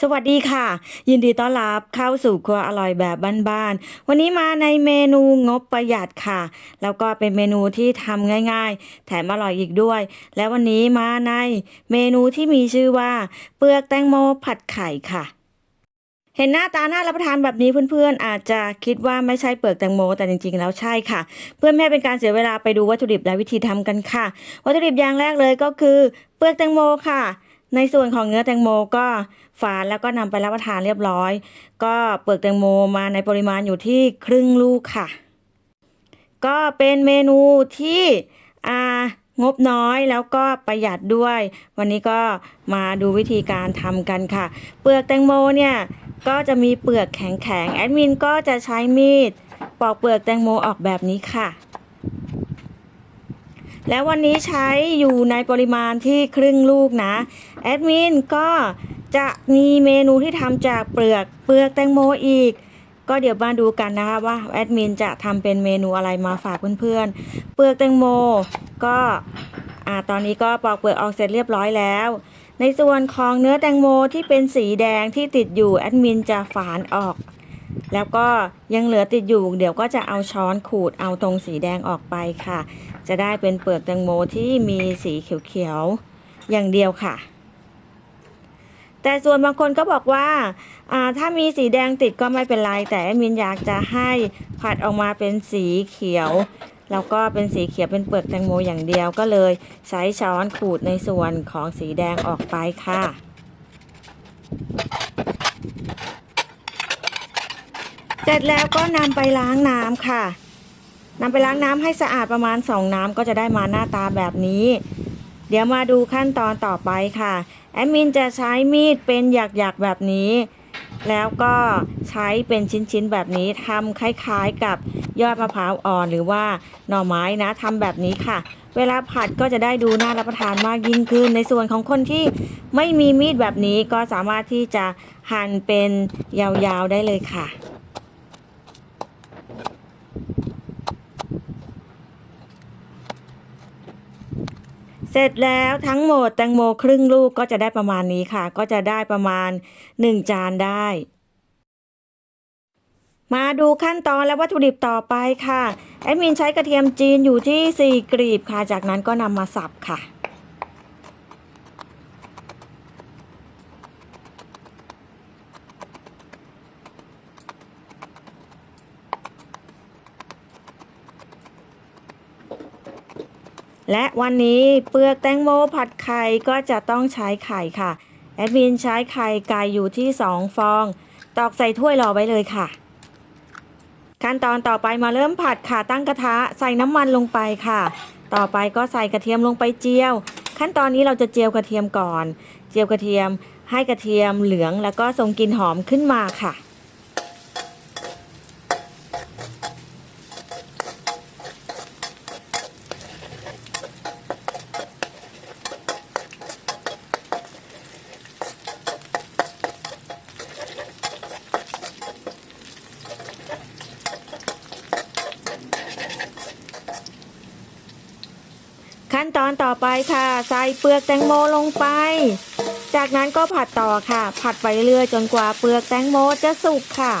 สวัสดีค่ะ ยินดีต้อนรับเข้าสู่ครัวอร่อยแบบบ้านๆวันนี้มาในเมนูงบประหยัดค่ะ แล้วก็เป็นเมนูที่ทำง่ายๆ แถมอร่อยอีกด้วย และวันนี้มาในเมนูที่มีชื่อว่า เปลือกแตงโมผัดไข่ค่ะเห็นหน้าตาน่ารับประทานแบบนี้เพื่อนๆ อาจจะคิดว่าไม่ใช่เปลือกแตงโม แต่จริงๆ แล้วใช่ค่ะ เพื่อไม่ให้เป็นการเสียเวลาไปดูวัตถุดิบและวิธีทำกันค่ะ วัตถุดิบอย่างแรกเลยก็คือ เปลือกแตงโมค่ะ ในส่วนของเนื้อแตงโมก็ฝานแล้วก็นำไปรับประทานเรียบร้อย ก็เปลือกแตงโมมาในปริมาณอยู่ที่ครึ่งลูกค่ะ ก็เป็นเมนูที่อ่างบน้อยแล้วก็ประหยัดด้วย วันนี้ก็มาดูวิธีการทำกันค่ะ เปลือกแตงโมเนี่ยก็จะมีเปลือกแข็งๆแอดมินก็จะใช้มีดปอกเปลือกแตงโมออกแบบนี้ค่ะ แล้ววันนี้ใช้อยู่ในปริมาณที่ครึ่งลูกนะ แอดมินก็จะมีเมนูที่ทำจากเปลือกเปลือกแตงโมอีก ก็เดี๋ยวมาดูกันนะคะว่าแอดมินจะทำเป็นเมนูอะไรมาฝากเพื่อนๆ เปลือกแตงโมก็อ่าตอนนี้ก็ปอกเปลือกออกเสร็จเรียบร้อยแล้ว ในส่วนของเนื้อแตงโมที่เป็นสีแดงที่ติดอยู่แอดมินจะฝานออก แล้วก็ยังเหลือติดอยู่ เดี๋ยวก็จะเอาช้อนขูดเอาตรงสีแดงออกไปค่ะ จะได้เป็นเปลือกแตงโมที่มีสีเขียวๆอย่างเดียวค่ะ แต่ส่วนบางคนก็บอกว่าาถ้ามีสีแดงติดก็ไม่เป็นไร แต่มินอยากจะให้ผัดออกมาเป็นสีเขียวแล้วก็เป็นสีเขียวเป็นเปลือกแตงโมอย่างเดียวก็เลย ใช้ช้อนขูดในส่วนของสีแดงออกไปค่ะ เสร็จแล้วก็นำไปล้างน้ำค่ะนำไปล้างน้ำให้สะอาดประมาณ 2 น้ำก็จะได้มาหน้าตาแบบนี้ เดี๋ยวมาดูขั้นตอนต่อไปค่ะแอดมินจะใช้มีดเป็นหยักๆแบบนี้ แล้วก็ใช้เป็นชิ้นๆแบบนี้ทำคล้ายๆกับยอดมะพร้าวอ่อนหรือว่าหน่อไม้นะทำแบบนี้ค่ะ เวลาผัดก็จะได้ดูน่ารับประทานมากยิ่งขึ้น ในส่วนของคนที่ไม่มีมีดแบบนี้ก็สามารถที่จะหั่นเป็นยาวๆได้เลยค่ะ เสร็จแล้วทั้งหมดแตงโมครึ่งลูกก็จะได้ประมาณนี้ค่ะ ก็จะได้ประมาณ 1 จานได้ มาดูขั้นตอนและวัตถุดิบต่อไปค่ะแอดมินใช้กระเทียมจีนอยู่ที่ 4กรีบค่ะ จากนั้นก็นำมาสับค่ะ และวันนี้เปลือกแตงโมผัดไข่ก็จะต้องใช้ไข่ค่ะ แอดมินใช้ไข่ไก่อยู่ที่ 2 ฟอง ตอกใส่ถ้วยรอไว้เลยค่ะ ขั้นตอนต่อไปมาเริ่มผัดค่ะตั้งกระทะใส่น้ำมันลงไปค่ะ ต่อไปก็ใส่กระเทียมลงไปเจียว ขั้นตอนนี้เราจะเจียวกระเทียมก่อน เจียวกระเทียมให้กระเทียมเหลืองแล้วก็ส่งกลิ่นหอมขึ้นมาค่ะ ขั้นตอนต่อ ไปค่ะ ใส่เปลือกแตงโมลงไป จากนั้นก็ผัดต่อค่ะ ผัดไปเรื่อยจนกว่าเปลือกแตงโมจะสุกค่ะ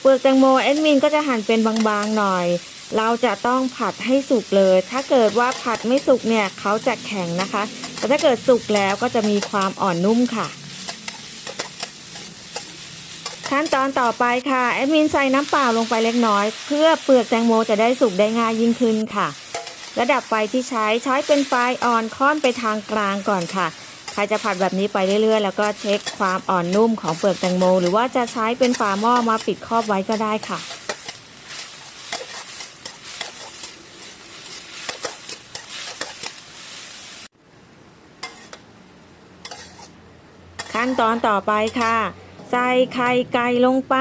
เปลือกแตงโมแอดมินก็จะหั่นเป็นบางๆหน่อย เราจะต้องผัดให้สุกเลย ถ้าเกิดว่าผัดไม่สุกเนี่ยเขาจะแข็งนะคะ แต่ถ้าเกิดสุกแล้วก็จะมีความอ่อนนุ่มค่ะขั้นตอนต่อไปค่ะแอดมินใส่น้ำเปล่าลงไปเล็กน้อย เพื่อเปลือกแตงโมจะได้สุกได้ง่ายยิ่งขึ้นค่ะ ระดับไฟที่ใช้ใช้เป็นไฟอ่อนค่อนไปทางกลางก่อนค่ะ ใครจะผัดแบบนี้ไปเรื่อยๆ แล้วก็เช็คความอ่อนนุ่มของเปลือกแตงโม หรือว่าจะใช้เป็นฝาหม้อมาปิดครอบไว้ก็ได้ค่ะขั้นตอนต่อไปค่ะ ใส่ไข่ไก่ลงไป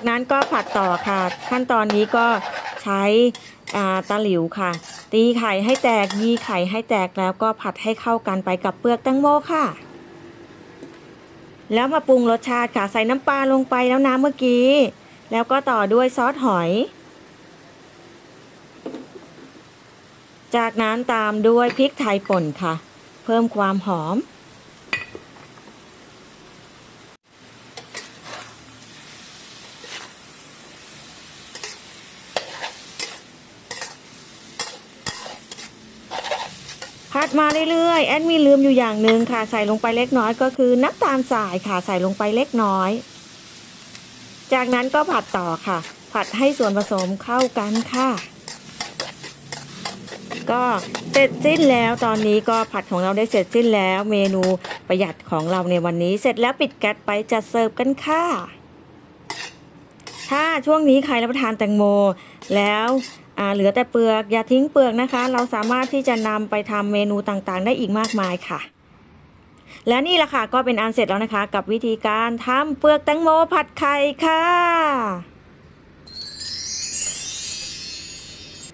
จากนั้นก็ผัดต่อค่ะ ขั้นตอนนี้ก็ใช้ตะหลิวค่ะ ตีไข่ให้แตกยีไข่ให้แตกแล้วก็ผัดให้เข้ากันไปกับเปลือกแตงโมค่ะ แล้วมาปรุงรสชาติค่ะ ใส่น้ำปลาลงไปแล้วน้ำเมื่อกี้ แล้วก็ต่อด้วยซอสหอย จากนั้นตามด้วยพริกไทยป่นค่ะ เพิ่มความหอม ผัดมาเรื่อยๆ แอดมีลืมอยู่อย่างหนึ่งค่ะ ใส่ลงไปเล็กน้อยก็คือน้ำตาลทรายค่ะ ใส่ลงไปเล็กน้อย จากนั้นก็ผัดต่อค่ะ ผัดให้ส่วนผสมเข้ากันค่ะ ก็เสร็จสิ้นแล้วตอนนี้ก็ผัดของเราได้เสร็จสิ้นแล้ว เมนูประหยัดของเราในวันนี้ เสร็จแล้วปิดแก๊สไปจัดเสิร์ฟกันค่ะ ถ้าช่วงนี้ใครรับประทานแตงโม แล้วเหลือแต่เปลือกอย่าทิ้งเปลือกนะคะ เราสามารถที่จะนำไปทำเมนูต่างๆ ได้อีกมากมายค่ะ และนี่แหละค่ะก็เป็นอันเสร็จแล้วนะคะ กับวิธีการทำเปลือกแตงโมผัดไข่ค่ะ